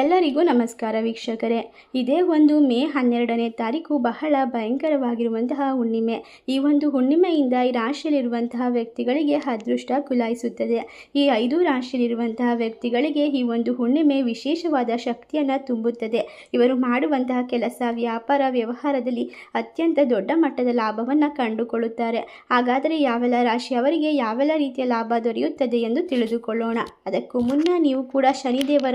ಎಲ್ಲರಿಗೂ ನಮಸ್ಕಾರ ವೀಕ್ಷಕರೇ. ಇದೇ ಒಂದು ಮೇ ಹನ್ನೆರಡನೇ ತಾರೀಕು ಬಹಳ ಭಯಂಕರವಾಗಿರುವಂತಹ ಹುಣ್ಣಿಮೆ. ಈ ಒಂದು ಹುಣ್ಣಿಮೆಯಿಂದ ಈ ರಾಶಿಯಲ್ಲಿರುವಂತಹ ವ್ಯಕ್ತಿಗಳಿಗೆ ಅದೃಷ್ಟ ಕುಲಾಯಿಸುತ್ತದೆ. ಈ ಐದು ರಾಶಿಯಲ್ಲಿರುವಂತಹ ವ್ಯಕ್ತಿಗಳಿಗೆ ಈ ಒಂದು ಹುಣ್ಣಿಮೆ ವಿಶೇಷವಾದ ಶಕ್ತಿಯನ್ನು ತುಂಬುತ್ತದೆ. ಇವರು ಮಾಡುವಂತಹ ಕೆಲಸ, ವ್ಯಾಪಾರ, ವ್ಯವಹಾರದಲ್ಲಿ ಅತ್ಯಂತ ದೊಡ್ಡ ಮಟ್ಟದ ಲಾಭವನ್ನು ಕಂಡುಕೊಳ್ಳುತ್ತಾರೆ. ಹಾಗಾದರೆ ಯಾವೆಲ್ಲ ರಾಶಿಯವರಿಗೆ ಯಾವೆಲ್ಲ ರೀತಿಯ ಲಾಭ ದೊರೆಯುತ್ತದೆ ಎಂದು ತಿಳಿದುಕೊಳ್ಳೋಣ. ಅದಕ್ಕೂ ಮುನ್ನ ನೀವು ಕೂಡ ಶನಿದೇವರ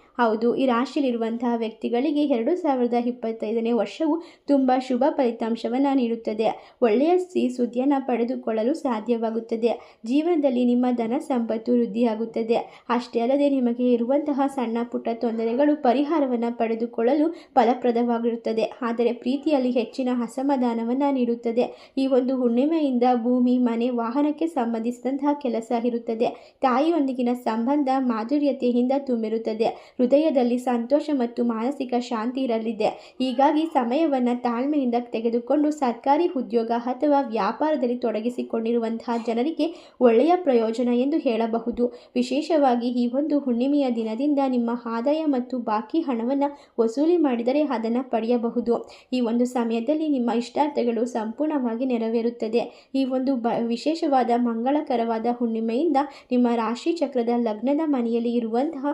ಹೌದು, ಈ ರಾಶಿಯಲ್ಲಿರುವಂತಹ ವ್ಯಕ್ತಿಗಳಿಗೆ ಎರಡು ಸಾವಿರದ ಇಪ್ಪತ್ತೈದನೇ ವರ್ಷವು ತುಂಬ ಶುಭ ಫಲಿತಾಂಶವನ್ನು ನೀಡುತ್ತದೆ. ಒಳ್ಳೆಯ ಸಿಹಿ ಸುದ್ದಿಯನ್ನು ಪಡೆದುಕೊಳ್ಳಲು ಸಾಧ್ಯವಾಗುತ್ತದೆ. ಜೀವನದಲ್ಲಿ ನಿಮ್ಮ ಧನ ಸಂಪತ್ತು ವೃದ್ಧಿಯಾಗುತ್ತದೆ. ಅಷ್ಟೇ ಅಲ್ಲದೆ ನಿಮಗೆ ಇರುವಂತಹ ಸಣ್ಣ ಪುಟ್ಟ ತೊಂದರೆಗಳು ಪರಿಹಾರವನ್ನು ಪಡೆದುಕೊಳ್ಳಲು ಫಲಪ್ರದವಾಗಿರುತ್ತದೆ. ಆದರೆ ಪ್ರೀತಿಯಲ್ಲಿ ಹೆಚ್ಚಿನ ಅಸಮಾಧಾನವನ್ನು ನೀಡುತ್ತದೆ. ಈ ಒಂದು ಹುಣ್ಣಿಮೆಯಿಂದ ಭೂಮಿ, ಮನೆ, ವಾಹನಕ್ಕೆ ಸಂಬಂಧಿಸಿದಂತಹ ಕೆಲಸ ಇರುತ್ತದೆ. ತಾಯಿಯೊಂದಿಗಿನ ಸಂಬಂಧ ಮಾಧುರ್ಯತೆಯಿಂದ ತುಂಬಿರುತ್ತದೆ. ಹೃದಯದಲ್ಲಿ ಸಂತೋಷ ಮತ್ತು ಮಾನಸಿಕ ಶಾಂತಿ ಇರಲಿದೆ. ಹೀಗಾಗಿ ಸಮಯವನ್ನು ತಾಳ್ಮೆಯಿಂದ ತೆಗೆದುಕೊಂಡು ಸರ್ಕಾರಿ ಉದ್ಯೋಗ ಅಥವಾ ವ್ಯಾಪಾರದಲ್ಲಿ ತೊಡಗಿಸಿಕೊಂಡಿರುವಂತಹ ಜನರಿಗೆ ಒಳ್ಳೆಯ ಪ್ರಯೋಜನ ಎಂದು ಹೇಳಬಹುದು. ವಿಶೇಷವಾಗಿ ಈ ಒಂದು ಹುಣ್ಣಿಮೆಯ ದಿನದಿಂದ ನಿಮ್ಮ ಆದಾಯ ಮತ್ತು ಬಾಕಿ ಹಣವನ್ನು ವಸೂಲಿ ಮಾಡಿದರೆ ಅದನ್ನು ಪಡೆಯಬಹುದು. ಈ ಒಂದು ಸಮಯದಲ್ಲಿ ನಿಮ್ಮ ಇಷ್ಟಾರ್ಥಗಳು ಸಂಪೂರ್ಣವಾಗಿ ನೆರವೇರುತ್ತದೆ. ಈ ಒಂದು ಬ, ವಿಶೇಷವಾದ ಮಂಗಳಕರವಾದ ಹುಣ್ಣಿಮೆಯಿಂದ ನಿಮ್ಮ ರಾಶಿ ಚಕ್ರದ ಲಗ್ನದ ಮನೆಯಲ್ಲಿ ಇರುವಂತಹ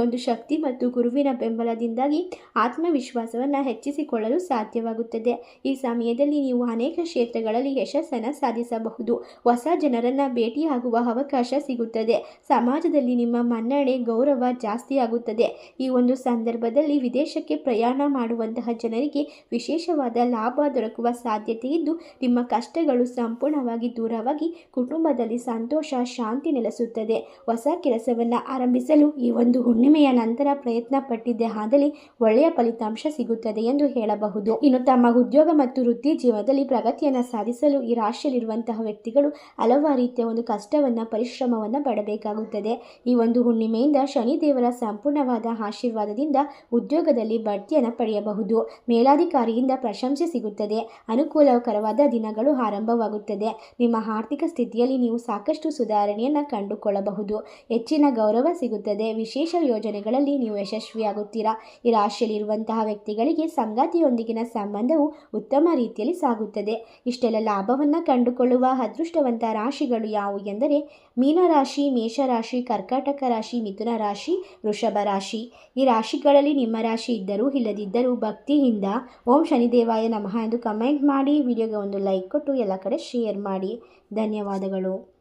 ಒಂದು ಶಕ್ತಿ ಮತ್ತು ಗುರುವಿನ ಬೆಂಬಲದಿಂದಾಗಿ ಆತ್ಮವಿಶ್ವಾಸವನ್ನು ಹೆಚ್ಚಿಸಿಕೊಳ್ಳಲು ಸಾಧ್ಯವಾಗುತ್ತದೆ. ಈ ಸಮಯದಲ್ಲಿ ನೀವು ಅನೇಕ ಕ್ಷೇತ್ರಗಳಲ್ಲಿ ಯಶಸ್ಸನ್ನು ಸಾಧಿಸಬಹುದು. ಹೊಸ ಜನರನ್ನು ಭೇಟಿಯಾಗುವ ಅವಕಾಶ ಸಿಗುತ್ತದೆ. ಸಮಾಜದಲ್ಲಿ ನಿಮ್ಮ ಮನ್ನಣೆ, ಗೌರವ ಜಾಸ್ತಿಯಾಗುತ್ತದೆ. ಈ ಒಂದು ಸಂದರ್ಭದಲ್ಲಿ ವಿದೇಶಕ್ಕೆ ಪ್ರಯಾಣ ಮಾಡುವಂತಹ ಜನರಿಗೆ ವಿಶೇಷವಾದ ಲಾಭ ದೊರಕುವ ಸಾಧ್ಯತೆ ಇದ್ದು, ನಿಮ್ಮ ಕಷ್ಟಗಳು ಸಂಪೂರ್ಣವಾಗಿ ದೂರವಾಗಿ ಕುಟುಂಬದಲ್ಲಿ ಸಂತೋಷ, ಶಾಂತಿ ನೆಲೆಸುತ್ತದೆ. ಹೊಸ ಕೆಲಸವನ್ನು ಆರಂಭಿಸಲು ಈ ಒಂದು ಹುಣ್ಣಿಮೆಯ ನಂತರ ಪ್ರಯತ್ನ ಪಟ್ಟಿದ್ದೇ ಆದಲ್ಲಿ ಒಳ್ಳೆಯ ಫಲಿತಾಂಶ ಸಿಗುತ್ತದೆ ಎಂದು ಹೇಳಬಹುದು. ಇನ್ನು ತಮ್ಮ ಉದ್ಯೋಗ ಮತ್ತು ವೃತ್ತಿ ಜೀವನದಲ್ಲಿ ಪ್ರಗತಿಯನ್ನು ಸಾಧಿಸಲು ಈ ರಾಶಿಯಲ್ಲಿರುವಂತಹ ವ್ಯಕ್ತಿಗಳು ಹಲವಾರು ರೀತಿಯ ಒಂದು ಕಷ್ಟವನ್ನು, ಪರಿಶ್ರಮವನ್ನು ಪಡಬೇಕಾಗುತ್ತದೆ. ಈ ಒಂದು ಹುಣ್ಣಿಮೆಯಿಂದ ಶನಿ ದೇವರ ಸಂಪೂರ್ಣವಾದ ಆಶೀರ್ವಾದದಿಂದ ಉದ್ಯೋಗದಲ್ಲಿ ಬಡ್ತಿಯನ್ನು ಪಡೆಯಬಹುದು. ಮೇಲಾಧಿಕಾರಿಯಿಂದ ಪ್ರಶಂಸೆ ಸಿಗುತ್ತದೆ. ಅನುಕೂಲಕರವಾದ ದಿನಗಳು ಆರಂಭವಾಗುತ್ತದೆ. ನಿಮ್ಮ ಆರ್ಥಿಕ ಸ್ಥಿತಿಯಲ್ಲಿ ನೀವು ಸಾಕಷ್ಟು ಸುಧಾರಣೆಯನ್ನು ಕಂಡುಕೊಳ್ಳಬಹುದು. ಹೆಚ್ಚಿನ ಗೌರವ ಸಿಗುತ್ತದೆ. ವಿಶೇಷ ಯೋಜನೆಗಳಲ್ಲಿ ನೀವು ಯಶಸ್ವಿಯಾಗುತ್ತೀರಾ? ಈ ರಾಶಿಯಲ್ಲಿರುವಂತಹ ವ್ಯಕ್ತಿಗಳಿಗೆ ಸಂಗಾತಿಯೊಂದಿಗಿನ ಸಂಬಂಧವು ಉತ್ತಮ ರೀತಿಯಲ್ಲಿ ಸಾಗುತ್ತದೆ. ಇಷ್ಟೆಲ್ಲ ಲಾಭವನ್ನು ಕಂಡುಕೊಳ್ಳುವ ಅದೃಷ್ಟವಂತ ರಾಶಿಗಳು ಯಾವುವು ಎಂದರೆ ಮೀನರಾಶಿ ಮೇಷರಾಶಿ ಕರ್ಕಾಟಕ ರಾಶಿ, ಮಿಥುನ ರಾಶಿ, ವೃಷಭ ರಾಶಿ. ಈ ರಾಶಿಗಳಲ್ಲಿ ನಿಮ್ಮ ರಾಶಿ ಇದ್ದರೂ ಇಲ್ಲದಿದ್ದರೂ ಭಕ್ತಿಯಿಂದ ಓಂ ಶನಿದೇವಾಯ ನಮಃ ಎಂದು ಕಮೆಂಟ್ ಮಾಡಿ, ವಿಡಿಯೋಗೆ ಒಂದು ಲೈಕ್ ಕೊಟ್ಟು ಎಲ್ಲ ಕಡೆ ಶೇರ್ ಮಾಡಿ. ಧನ್ಯವಾದಗಳು.